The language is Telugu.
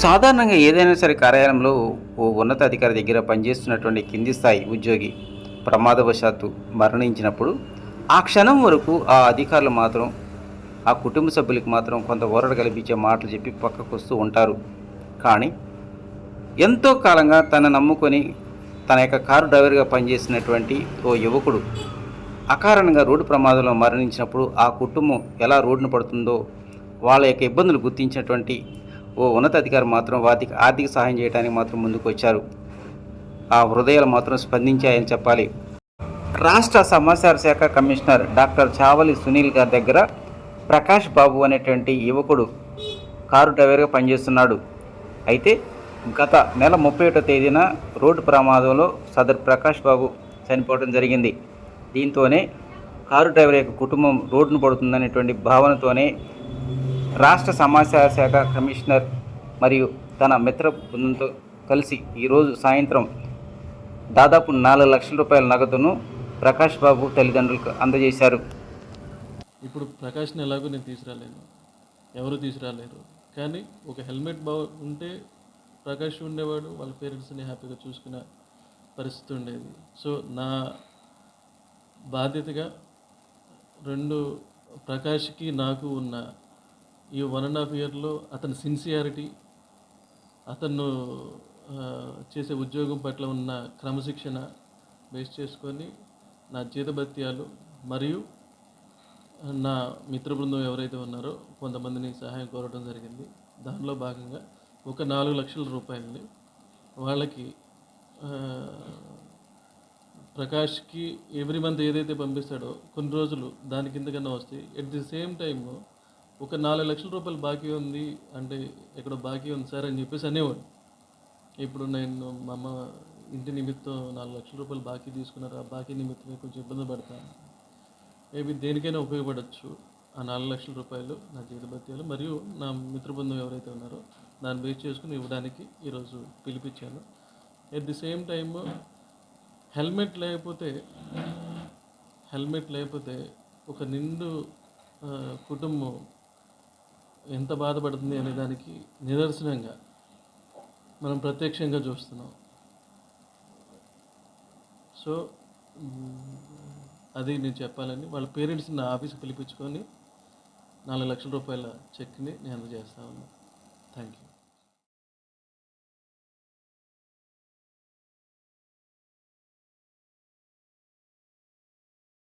సాధారణంగా ఏదైనా సరే కార్యాలయంలో ఓ ఉన్నత అధికారి దగ్గర పనిచేస్తున్నటువంటి కింది స్థాయి ఉద్యోగి ప్రమాదవశాత్తు మరణించినప్పుడు ఆ క్షణం వరకు ఆ అధికారులు మాత్రం ఆ కుటుంబ సభ్యులకు మాత్రం కొంత ఊరట కల్పించే మాటలు చెప్పి పక్కకు వస్తూ ఉంటారు. కానీ ఎంతో కాలంగా తన నమ్ముకొని తన యొక్క కారు డ్రైవర్గా పనిచేసినటువంటి ఓ యువకుడు అకారణంగా రోడ్డు ప్రమాదంలో మరణించినప్పుడు ఆ కుటుంబం ఎలా రోడ్డున పడుతుందో వాళ్ళ యొక్క ఇబ్బందులు గుర్తించినటువంటి ఓ ఉన్నతాధికారి మాత్రం వారికి ఆర్థిక సహాయం చేయడానికి మాత్రం ముందుకు వచ్చారు ఆ హృదయాలు మాత్రం స్పందించాయని చెప్పాలి. రాష్ట్ర సమాచార శాఖ కమిషనర్ డాక్టర్ చావలి సునీల్ గారి దగ్గర ప్రకాష్ బాబు అనేటువంటి యువకుడు కారు డ్రైవర్గా పనిచేస్తున్నాడు. అయితే గత నెల ముప్పై ఒకటో తేదీన రోడ్డు ప్రమాదంలో సదర్ ప్రకాష్ బాబు చనిపోవడం జరిగింది. దీంతోనే కారు డ్రైవర్ యొక్క కుటుంబం రోడ్డును పడుతుందనేటువంటి భావనతోనే రాష్ట్ర సమాచార శాఖ కమిషనర్ మరియు తన మిత్ర బృందంతో కలిసి ఈరోజు సాయంత్రం దాదాపు నాలుగు లక్షల రూపాయల నగదును ప్రకాష్ బాబు తల్లిదండ్రులకు అందజేశారు. ఇప్పుడు ప్రకాష్ని ఎలాగో నేను తీసుకురాలేను. ఎవరు తీసుకురాలేరు. కానీ ఒక హెల్మెట్ బా ఉంటే ప్రకాష్ ఉండేవాడు వాళ్ళ పేరెంట్స్ని హ్యాపీగా చూసుకునే పరిస్థితి ఉండేది. సో నా బాధ్యతగా రెండు ప్రకాష్కి నాకు ఉన్న ఈ వన్ అండ్ హాఫ్ ఇయర్లో అతని సిన్సియారిటీ అతను చేసే ఉద్యోగం పట్ల ఉన్న క్రమశిక్షణ బేస్ చేసుకొని నా జీతభత్యాలు మరియు నా మిత్ర బృందం ఎవరైతే ఉన్నారో కొంతమందిని సహాయం కోరడం జరిగింది. దానిలో భాగంగా ఒక నాలుగు లక్షల రూపాయలని వాళ్ళకి ప్రకాష్కి ఎవ్రీ మంత్ ఏదైతే పంపిస్తాడో కొన్ని రోజులు దాని కింద కన్నా వస్తాయి ఎట్ ది సేమ్ టైము ఒక నాలుగు లక్షల రూపాయలు బాకీ ఉంది అంటే ఎక్కడో బాకీ ఉంది సార్ అని చెప్పేసి అనేవాడు. ఇప్పుడు నేను మా అమ్మ ఇంటి నిమిత్తం నాలుగు లక్షల రూపాయలు బాకీ తీసుకున్నారు. ఆ బాకీ నిమిత్తమే కొంచెం ఇబ్బంది పడతాను. మేబీ దేనికైనా ఉపయోగపడవచ్చు ఆ నాలుగు లక్షల రూపాయలు నా జీవిత భత్యాలు మరియు నా మిత్రబృందం ఎవరైతే ఉన్నారో దాన్ని బేస్ చేసుకుని ఇవ్వడానికి ఈరోజు పిలిపించాను. At the same time helmet లేకపోతే హెల్మెట్ లేకపోతే ఒక నిండు కుటుంబం ఎంత బాధపడుతుంది అనే దానికి నిదర్శనంగా మనం ప్రత్యక్షంగా చూస్తున్నాం. సో అది నేను చెప్పాలని వాళ్ళ పేరెంట్స్ని నా ఆఫీస్కి పిలిపించుకొని నాలుగు లక్షల రూపాయల చెక్ని నేను అందజేస్తా ఉన్నాను. Thank you